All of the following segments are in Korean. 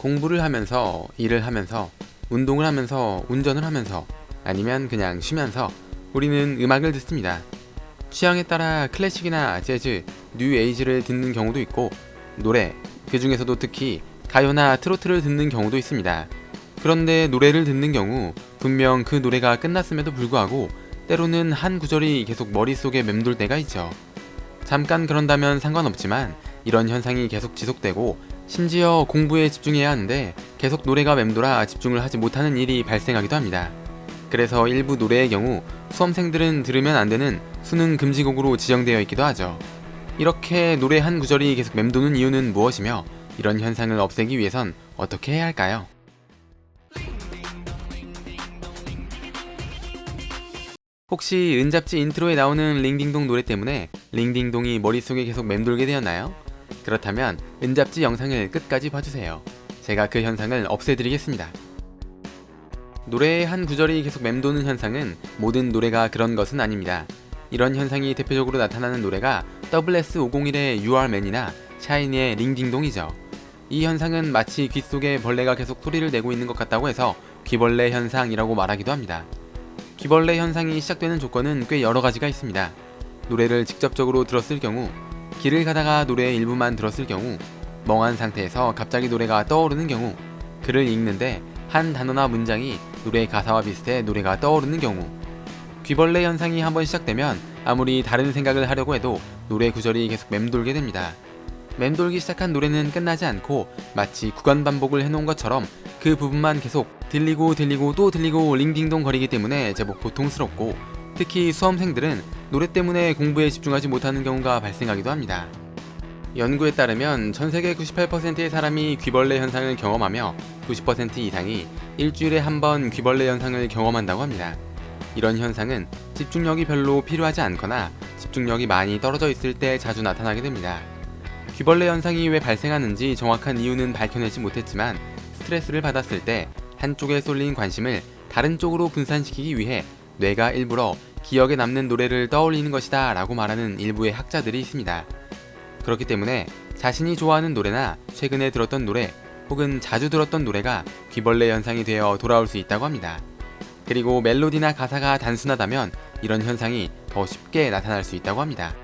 공부를 하면서 일을 하면서 운동을 하면서 운전을 하면서 아니면 그냥 쉬면서 우리는 음악을 듣습니다. 취향에 따라 클래식이나 재즈, 뉴 에이지를 듣는 경우도 있고 노래, 그 중에서도 특히 가요나 트로트를 듣는 경우도 있습니다. 그런데 노래를 듣는 경우 분명 그 노래가 끝났음에도 불구하고 때로는 한 구절이 계속 머릿속에 맴돌 때가 있죠. 잠깐 그런다면 상관없지만 이런 현상이 계속 지속되고 심지어 공부에 집중해야 하는데 계속 노래가 맴돌아 집중을 하지 못하는 일이 발생하기도 합니다. 그래서 일부 노래의 경우 수험생들은 들으면 안 되는 수능 금지곡으로 지정되어 있기도 하죠. 이렇게 노래 한 구절이 계속 맴도는 이유는 무엇이며 이런 현상을 없애기 위해선 어떻게 해야 할까요? 혹시 은잡지 인트로에 나오는 링딩동 노래 때문에 링딩동이 머릿속에 계속 맴돌게 되었나요? 그렇다면 은잡지 영상을 끝까지 봐주세요. 제가 그 현상을 없애드리겠습니다. 노래의 한 구절이 계속 맴도는 현상은 모든 노래가 그런 것은 아닙니다. 이런 현상이 대표적으로 나타나는 노래가 WS501의 You Are Man이나 샤이니의 링딩동이죠. 이 현상은 마치 귀 속에 벌레가 계속 소리를 내고 있는 것 같다고 해서 귀벌레 현상이라고 말하기도 합니다. 귀벌레 현상이 시작되는 조건은 꽤 여러 가지가 있습니다. 노래를 직접적으로 들었을 경우, 길을 가다가 노래의 일부만 들었을 경우, 멍한 상태에서 갑자기 노래가 떠오르는 경우, 글을 읽는데 한 단어나 문장이 노래 가사와 비슷해 노래가 떠오르는 경우, 귀벌레 현상이 한번 시작되면 아무리 다른 생각을 하려고 해도 노래 구절이 계속 맴돌게 됩니다. 맴돌기 시작한 노래는 끝나지 않고 마치 구간 반복을 해놓은 것처럼 그 부분만 계속 들리고 들리고 또 들리고 링딩동 거리기 때문에 제법 고통스럽고 특히 수험생들은 노래 때문에 공부에 집중하지 못하는 경우가 발생하기도 합니다. 연구에 따르면 전 세계 98%의 사람이 귀벌레 현상을 경험하며 90% 이상이 일주일에 한 번 귀벌레 현상을 경험한다고 합니다. 이런 현상은 집중력이 별로 필요하지 않거나 집중력이 많이 떨어져 있을 때 자주 나타나게 됩니다. 귀벌레 현상이 왜 발생하는지 정확한 이유는 밝혀내지 못했지만 스트레스를 받았을 때 한쪽에 쏠린 관심을 다른 쪽으로 분산시키기 위해 뇌가 일부러 기억에 남는 노래를 떠올리는 것이다 라고 말하는 일부의 학자들이 있습니다. 그렇기 때문에 자신이 좋아하는 노래나 최근에 들었던 노래 혹은 자주 들었던 노래가 귀벌레 현상이 되어 돌아올 수 있다고 합니다. 그리고 멜로디나 가사가 단순하다면 이런 현상이 더 쉽게 나타날 수 있다고 합니다.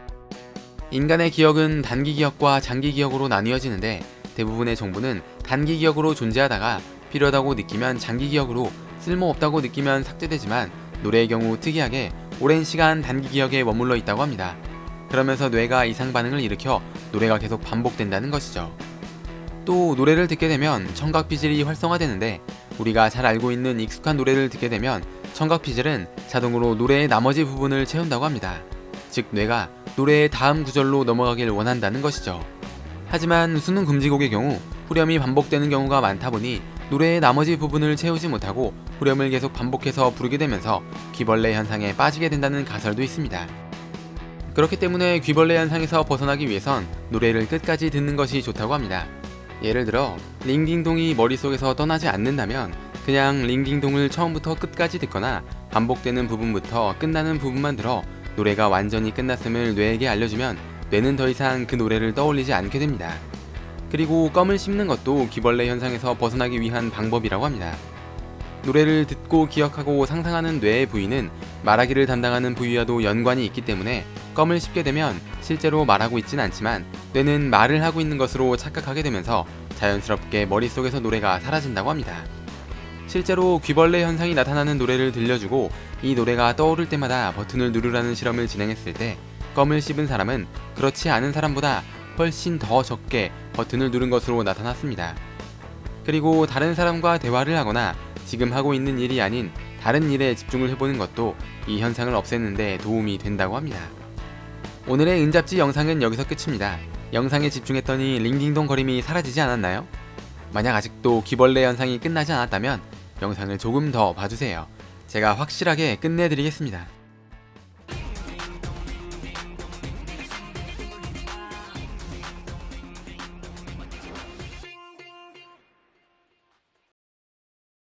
인간의 기억은 단기 기억과 장기 기억으로 나뉘어지는데 대부분의 정보는 단기 기억으로 존재하다가 필요하다고 느끼면 장기 기억으로 쓸모없다고 느끼면 삭제되지만 노래의 경우 특이하게 오랜 시간 단기 기억에 머물러 있다고 합니다. 그러면서 뇌가 이상 반응을 일으켜 노래가 계속 반복된다는 것이죠. 또 노래를 듣게 되면 청각 피질이 활성화되는데 우리가 잘 알고 있는 익숙한 노래를 듣게 되면 청각 피질은 자동으로 노래의 나머지 부분을 채운다고 합니다. 즉 뇌가 노래의 다음 구절로 넘어가길 원한다는 것이죠. 하지만 수능 금지곡의 경우 후렴이 반복되는 경우가 많다 보니 노래의 나머지 부분을 채우지 못하고 후렴을 계속 반복해서 부르게 되면서 귀벌레 현상에 빠지게 된다는 가설도 있습니다. 그렇기 때문에 귀벌레 현상에서 벗어나기 위해선 노래를 끝까지 듣는 것이 좋다고 합니다. 예를 들어 링딩동이 머릿속에서 떠나지 않는다면 그냥 링딩동을 처음부터 끝까지 듣거나 반복되는 부분부터 끝나는 부분만 들어 노래가 완전히 끝났음을 뇌에게 알려주면 뇌는 더 이상 그 노래를 떠올리지 않게 됩니다. 그리고 껌을 씹는 것도 귀벌레 현상에서 벗어나기 위한 방법이라고 합니다. 노래를 듣고 기억하고 상상하는 뇌의 부위는 말하기를 담당하는 부위와도 연관이 있기 때문에 껌을 씹게 되면 실제로 말하고 있진 않지만 뇌는 말을 하고 있는 것으로 착각하게 되면서 자연스럽게 머릿속에서 노래가 사라진다고 합니다. 실제로 귀벌레 현상이 나타나는 노래를 들려주고 이 노래가 떠오를 때마다 버튼을 누르라는 실험을 진행했을 때 껌을 씹은 사람은 그렇지 않은 사람보다 훨씬 더 적게 버튼을 누른 것으로 나타났습니다. 그리고 다른 사람과 대화를 하거나 지금 하고 있는 일이 아닌 다른 일에 집중을 해보는 것도 이 현상을 없애는데 도움이 된다고 합니다. 오늘의 은잡지 영상은 여기서 끝입니다. 영상에 집중했더니 링딩동 거림이 사라지지 않았나요? 만약 아직도 귀벌레 현상이 끝나지 않았다면 영상을 조금 더 봐주세요. 제가 확실하게 끝내드리겠습니다.